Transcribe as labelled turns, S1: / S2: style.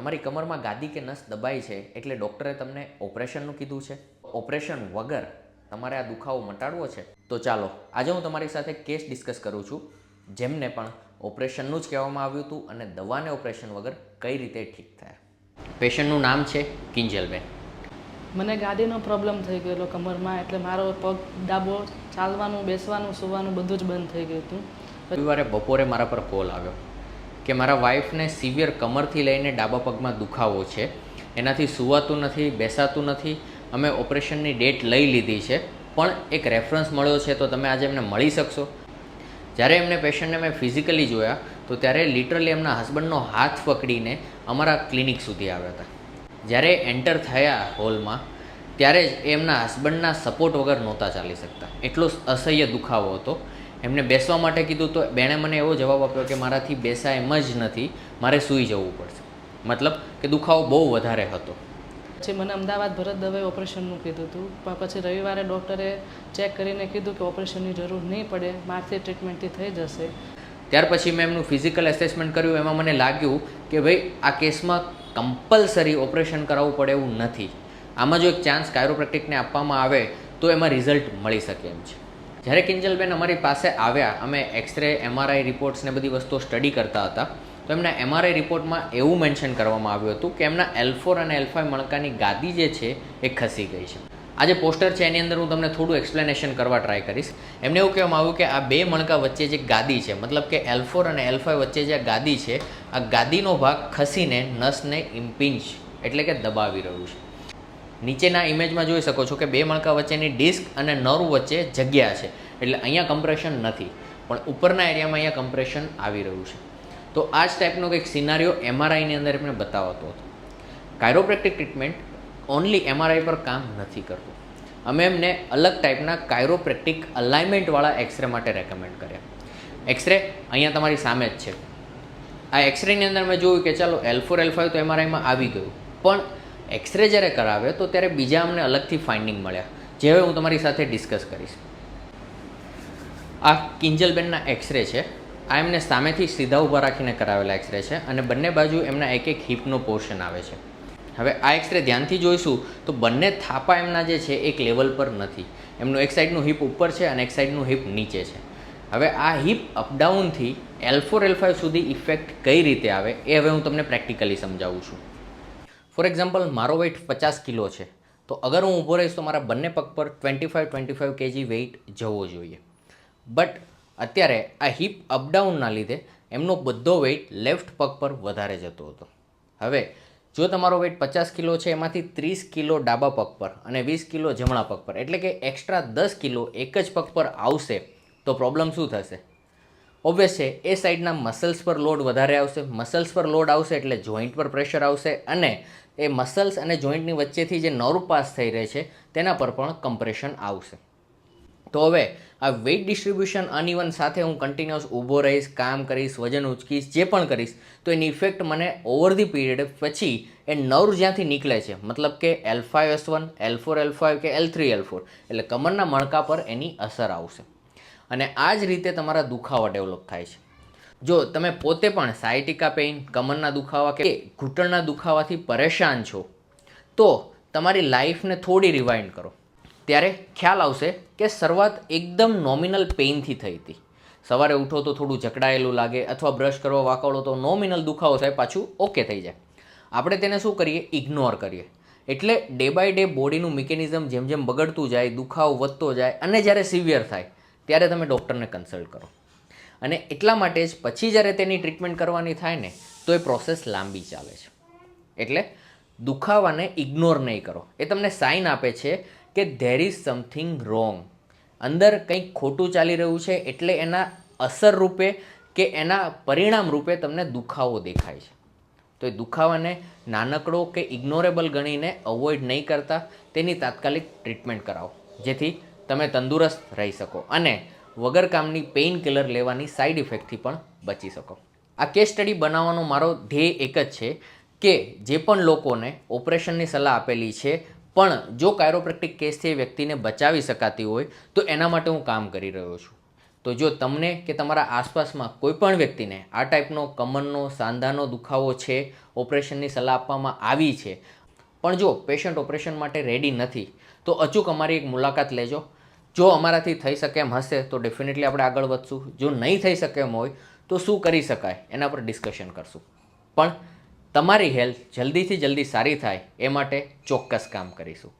S1: તમારી કમરમાં ગાદી કે નસ દબાઈ છે એટલે ડૉક્ટરે તમને ઓપરેશનનું કીધું છે? ઓપરેશન વગર તમારે આ દુખાવો મટાડવો છે? તો ચાલો આજે હું તમારી સાથે કેસ ડિસ્કસ કરું છું જેમને પણ ઓપરેશનનું જ કહેવામાં આવ્યું હતું અને દવાને ઓપરેશન વગર કઈ રીતે ઠીક થયા. પેશન્ટનું નામ છે કિંજલબેન.
S2: મને ગાડીનો પ્રોબ્લેમ થઈ ગયેલો કમરમાં એટલે મારો પગ ડાબો ચાલવાનું બેસવાનું સુવાનું બધું જ બંધ થઈ ગયું હતું.
S1: રવિવારે બપોરે મારા પર કોલ આવ્યો. કે મારા વાઈફને સિવિયર કમરથી લઈને ડાબા પગમાં દુખાવો છે. એનાથી સૂવાતું નથી, બેસાતું નથી. અમે ઓપરેશનની ડેટ લઈ લીધી છે. પણ એક રેફરન્સ મળ્યો છે તો તમે આજે એમને મળી શકશો. જ્યારે એમને પેશન્ટને મેં ફિઝિકલી જોયા, તો ત્યારે લિટરલી એમના હસબન્ડનો હાથ પકડીને અમારા ક્લિનિક સુધી આવ્યા હતા. જ્યારે એન્ટર થયા હોલમાં, ત્યારે જ એમના હસબન્ડના સપોર્ટ વગર નહોતા ચાલી શકતા. એટલો અસહ્ય દુખાવો હતો એમને બેસવા માટે કીધું તો બેણે મને એવો જવાબ આપ્યો કે મારાથી બેસાય એમ જ નથી મારે સૂઈ જવું પડશે. મતલબ કે દુખાવો બહુ વધારે હતો.
S2: પછી મને અમદાવાદ ભરત દવે ઓપરેશનનું કીધું હતું પણ પછી રવિવારે ડૉક્ટરે ચેક કરીને કીધું કે ઓપરેશનની જરૂર નહીં પડે મારથી ટ્રીટમેન્ટથી થઈ જશે.
S1: ત્યાર પછી મેં એમનું ફિઝિકલ એસેસમેન્ટ કર્યું એમાં મને લાગ્યું કે ભાઈ આ કેસમાં કમ્પલસરી ઓપરેશન કરાવવું પડે એવું નથી. આમાં જો એક ચાન્સ કાયરોપ્રેક્ટિકને આપવામાં આવે તો એમાં રિઝલ્ટ મળી શકે એમ છે. જ્યારે કિંજલબેન અમારી પાસે આવ્યા, અમે એક્સરે એમઆરઆઈ રિપોર્ટ્સ ને બધી વસ્તુઓ સ્ટડી કરતા હતા, તો એમના એમઆરઆઈ રિપોર્ટમાં એવું મેન્શન કરવામાં આવ્યું હતું કે એમના એલ ફોર અને એલ ફાઇવ મણકાની ગાદી જે છે, એ ખસી ગઈ છે. આ જે પોસ્ટર છે, એની અંદર હું તમને થોડું એક્સપ્લેનેશન કરવા ટ્રાય કરીશ. એમને એવું કહેવામાં આવ્યું કે આ બે મણકા વચ્ચે જે ગાદી છે, મતલબ કે એલ ફોર અને એલ ફાઇવ વચ્ચે જે ગાદી છે, આ ગાદીનો ભાગ ખસીને નસને ઇમ્પિંચ એટલે કે દબાવી રહ્યું છે. નીચેના ઇમેજમાં જોઈ શકો છો કે બે મણકા વચ્ચેની ડિસ્ક અને નર્વ વચ્ચે જગ્યા છે. એટલે અહીંયા કમ્પ્રેશન નથી. પણ ઉપરના એરિયામાં અહીંયા કમ્પ્રેશન આવી રહ્યું છે. તો આ જ ટાઈપનો કંઈક સિનારીઓ એમઆરઆઈની અંદર એમને બતાવતો હતો. કાયરોપ્રેક્ટિક ટ્રીટમેન્ટ ઓનલી એમઆરઆઈ પર કામ નથી કરતું. અમે એમને અલગ ટાઈપના કાયરોપ્રેક્ટિક અલાઇનમેન્ટવાળા એક્સરે માટે રેકમેન્ડ કર્યા. એક્સરે અહીંયા તમારી સામે જ છે. આ એક્સરેની અંદર મેં જોયું કે ચાલો એલ ફોર એલ ફાઇવ તો એમઆરઆઈમાં આવી ગયું. પણ એક્સરે જ્યારે કરાવ્યો, તો ત્યારે બીજા અમને અલગથી ફાઇન્ડિંગ મળ્યા. જે હવે હું તમારી સાથે ડિસ્કસ કરીશ. આ કિંજલબેનના એક્સરે છે. આ એમને સામેથી સીધા ઊભા રાખીને કરાવેલા એક્સરે છે અને બંને બાજુ એમના એક એક હિપનો પોર્શન આવે છે. હવે આ એક્સરે ધ્યાનથી જોઈશું તો બંને થાપા એમના જે છે એક લેવલ પર નથી. એમનું એક સાઈડનું હિપ ઉપર છે અને એક સાઈડનું હિપ નીચે છે. હવે આ હિપ અપડાઉનથી એલ ફોર એલ ફાઇવ સુધી ઇફેક્ટ કઈ રીતે આવે, એ હવે હું તમને પ્રેક્ટિકલી સમજાવું છું. ફોર એક્ઝામ્પલ, મારો વેઇટ પચાસ કિલો છે. તો અગર હું ઊભો રહીશ તો મારા બંને પગ પર twenty five twenty five KG weight જવો જોઈએ. બટ અત્યારે આ હિપ અપડાઉનના લીધે એમનો બધો વેઇટ લેફ્ટ પગ પર વધારે જતો હતો. હવે, જો તમારો વેઇટ પચાસ કિલો છે, એમાંથી ત્રીસ કિલો ડાબા પગ પર અને વીસ કિલો જમણા પગ પર. એટલે કે એક્સ્ટ્રા દસ કિલો એક જ પગ પર આવશે, તો પ્રોબ્લેમ શું થશે? ઓબ્વિયસ છે એ સાઈડના મસલ્સ પર લોડ વધારે આવશે. મસલ્સ પર લોડ આવશે એટલે જોઈન્ટ પર પ્રેશર આવશે અને એ મસલ્સ અને જોઈન્ટની વચ્ચેથી જે નર્વ પાસ થઈ રહે છે, તેના પર પણ કમ્પ્રેશન આવશે. તો હવે, આ વેઇટ ડિસ્ટ્રીબ્યુશન અનઇવન સાથે હું કન્ટિન્યુઅસ ઊભો રહીશ, કામ કરીશ, વજન ઉચકીશ, જે પણ કરીશ, તો એની ઇફેક્ટ મને ઓવર ધી પીરિયડ પછી એ નર્વ જ્યાંથી નીકળે છે. મતલબ કે L five S one L four L five કે એલ થ્રી એલ ફોર એટલે કમરના મણકા પર એની અસર આવશે. અને આ જ રીતે તમારા દુખાવા ડેવલપ થાય છે. જો તમે પોતે પણ સાયટિકા પેઇન, કમરના દુખાવા કે ઘૂંટણના દુખાવાથી પરેશાન છો, તો તમારી લાઈફને થોડી રિવાઇન્ડ કરો. ત્યારે ખ્યાલ આવશે કે શરૂઆત એકદમ નોમિનલ પેઇનથી થઈ હતી. સવારે ઉઠો તો થોડું જકડાયેલું લાગે અથવા બ્રશ કરવા વાકળો તો નોમિનલ દુખાવો થાય, પાછું ઓકે થઈ જાય. આપણે તેને શું કરીએ? ઇગ્નોર કરીએ. એટલે ડે બાય ડે બોડીનું મિકેનિઝમ જેમ જેમ બગડતું જાય, દુખાવો વધતો જાય અને જ્યારે સિવિયર થાય ત્યારે તમે ડૉક્ટરને કન્સલ્ટ કરો. અને એટલા માટે જ પછી જ્યારે તેની ટ્રીટમેન્ટ કરવાની થાય ને, તો એ પ્રોસેસ લાંબી ચાલે છે. એટલે દુખાવાને ઇગ્નોર નહીં કરો. એ તમને સાઇન આપે છે કે ધેર ઇઝ સમથિંગ રોંગ અંદર કંઈક ખોટું ચાલી રહ્યું છે એટલે એના અસર રૂપે કે એના પરિણામ રૂપે તમને દુખાવો દેખાય છે. તો એ દુખાવાને નાનકડો કે ઇગ્નોરેબલ ગણીને અવોઇડ નહીં કરતા, તેની તાત્કાલિક ટ્રીટમેન્ટ કરાવો. જેથી તમે તંદુરસ્ત રહી શકો અને વગર કામની પેઇન કિલર લેવાની સાઈડ ઇફેક્ટથી પણ બચી શકો. આ કેસ સ્ટડી બનાવવાનો મારો ધ્યેય એક જ છે કે જે પણ લોકોને ઓપરેશનની સલાહ આપેલી છે, પણ જો કાયરોપ્રેક્ટિક કેસથી એ વ્યક્તિને બચાવી શકાતી હોય, તો એના માટે હું કામ કરી રહ્યો છું. તો જો તમને કે તમારા આસપાસમાં કોઈ પણ વ્યક્તિને આ ટાઈપનો કમરનો, સાંધાનો દુખાવો છે ઓપરેશનની સલાહ આપવામાં આવી છે, પણ જો પેશન્ટ ઓપરેશન માટે રેડી નથી, તો અચૂક અમારી એક મુલાકાત લેજો. જો અમારાથી થઈ શકે એમ હશે, તો ડેફિનેટલી આપણે આગળ વધશું. જો નહીં થઈ શકે એમ હોય, તો શું કરી શકાય? એના પર ડિસ્કશન કરશું. પણ તમારી હેલ્થ જલ્દીથી જલ્દી સારી થાય એ માટે ચોક્કસ કામ કરીશું.